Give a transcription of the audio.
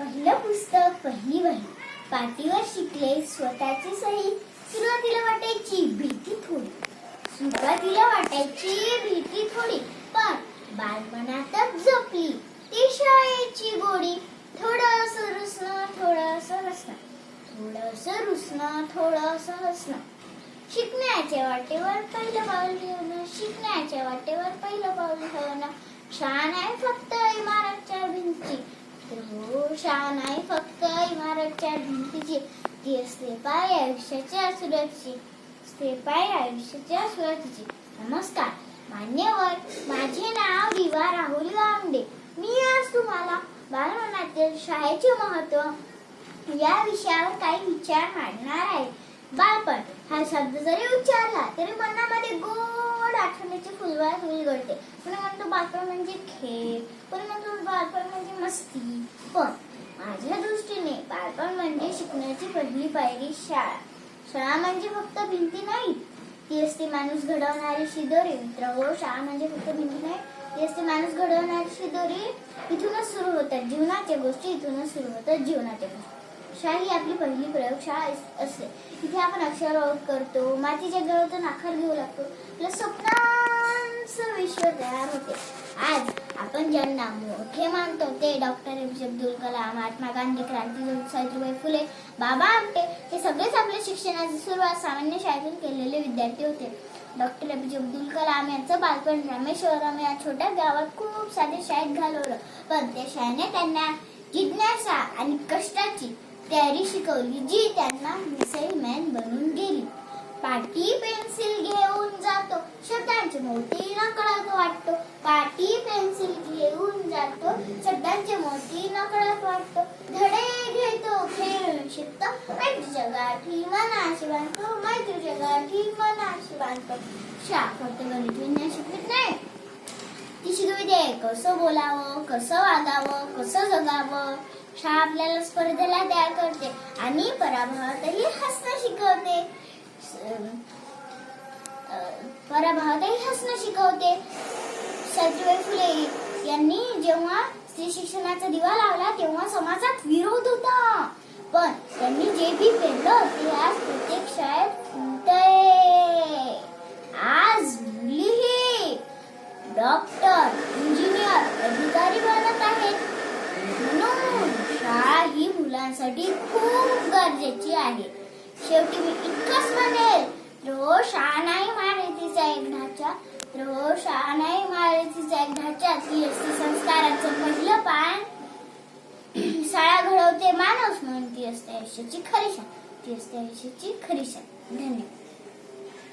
पहिलं पुस्तक पहिली वही. पाटीवर शिकले स्वतःची सही. सुरुवातीला वाटायची भीती थोडी. सुरुवातीला वाटायची भीती थोडी. पण बालपणातच जपली ती शाळेची गोडी. थोडंसं रुसणं थोडंसं हसणं. थोडंसं रुसणं थोडंसं हसणं. शिकण्याच्या वाटेवर पहिलं पाऊल ठेवणं शिकण्याच्या वाटेवर पहिलं पाऊल ठेवणं. छान आहे फक्त इमारतच्या भिंती. हो शाळा नाही फक्त इमारतच्या भिंतीची ती असते पाय आयुष्याच्या सुरक्षी. असते पाय आयुष्याच्या सुरक्षेची नमस्कार मान्यवर माझे नाव दिवा राहुल गावंडे. मी आज तुम्हाला बालमनातील शाळेचे महत्त्व या विषयावर काही विचार मांडणार आहे. बालपण हा शब्द जरी उच्चारला तरी मनामध्ये गोड आठवण्याची फुलवार फुलगळते पण म्हणतो बालपण म्हणजे खेळ पण म्हणतो बालपण म्हणजे मस्ती. पण माझ्या दृष्टीने बालपण म्हणजे शिकण्याची पहिली पायरी शाळा. शाळा म्हणजे फक्त भिंती नाही ती असते माणूस घडवणारी शिदोरी. मित्र हो शाळा म्हणजे फक्त भिंती नाही ती असते माणूस घडवणारी शिदोरी. इथूनच सुरू होतात जीवनाच्या गोष्टी इथूनच सुरू होतात जीवनाच्या गोष्टी. शाळा ही आपली पहिली प्रयोगशाळा अस- असते. तिथे आपण अक्षर ओळख करतो मातीच्या गळतून आकार घेऊ लागतो. आपलं स्वप्नांचं विश्व तयार होते आज आपण ज्यांना मोठे मानतो ते doctor M P Abdul Kalam Mahatma Gandhi क्रांतीज्योती सावित्रीबाई फुले बाबा आमटे हे सगळेच आपल्या शिक्षणाची सुरुवात सामान्य शाळेतून केलेले विद्यार्थी होते. डॉक्टर एपीजे अब्दुल कलाम यांचं बालपण रामेश्वरम या छोट्या गावात खूप साध्या शाळेत घालवलं. पण त्या शाळेने त्यांना जिज्ञासा आणि कष्टाची तयारी शिकवली जी त्यांना मिसाईल मॅन बनून गेली. पाटी पेन्सिल घेऊन जा शब्दांची मोठी नकळत वाटतो. पाटी पेन्सिल घेऊन जातो. शब्दांची मोती नकळत वाटतो. धडे घेतो खेळून शिकतो. मैत्री जगाठी मनाशी बांधतो. मैत्रीच्या जगाठी मनाशी बांधतो. शा फक्त गणित विज्ञान शिकवित नाही ती शिकविते कसं बोलावं कसं वागावं कसं जगावं. शाळा आपल्याला स्पर्धेला तयार करते. आणि पराभवातही हसणं शिकवते. अं, पराभवातही हसणं शिकवते. सावित्रीबाई फुले यांनी जेव्हा स्त्री शिक्षणाचा दिवा लावला तेव्हा समाजात विरोध होता. पण त्यांनी जे बी पेरलं ते आज प्रत्येक शाळेत फुलतंय आज मुलीही डॉक्टर इंजिनियर अधिकारी बनत आहेत. म्हणून शाळा ही मुलांसाठी खूप गरजेची आहे. शेवटी मी इतकंच म्हणेल रोज शाळा नाही मारतीचा एक ढाचा रोज शाळा नाही ती असते संस्काराचं पहिलं पान शाळा घडवते माणूस म्हणून ती असते आयुष्याची खरी शाळा. ती असते आयुष्याची खरी शाळा. धन्यवाद.